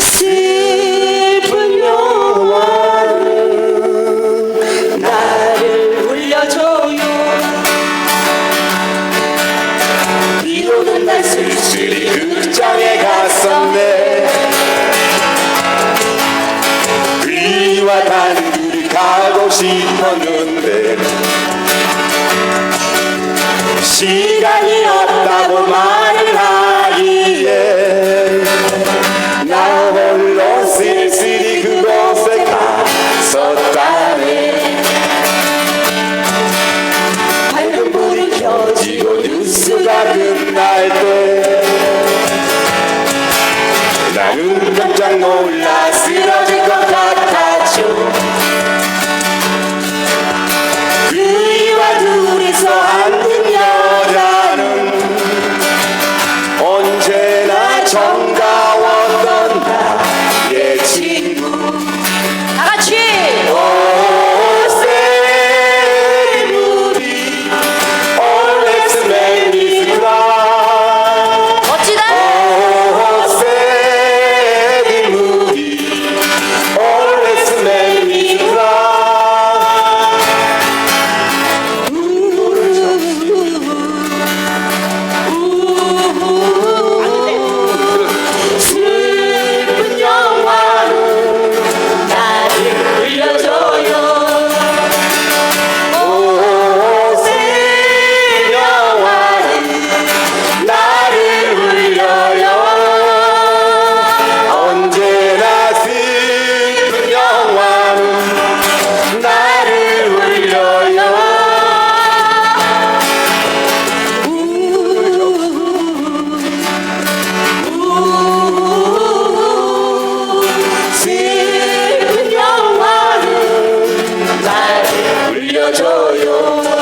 슬픈 영화는 나를 울려줘요. 비 오는 날 쓸쓸히 극장에 갔었네. 그리와 단둘이 가고 싶었는데. 시간이 없다고 말을 하기에 나 홀로 쓸쓸히 그곳에 갔었다네. 밝은 불이 켜지고 뉴스가 끝날 때 나는 깜짝 놀라 쓰러 প্রিয় জয়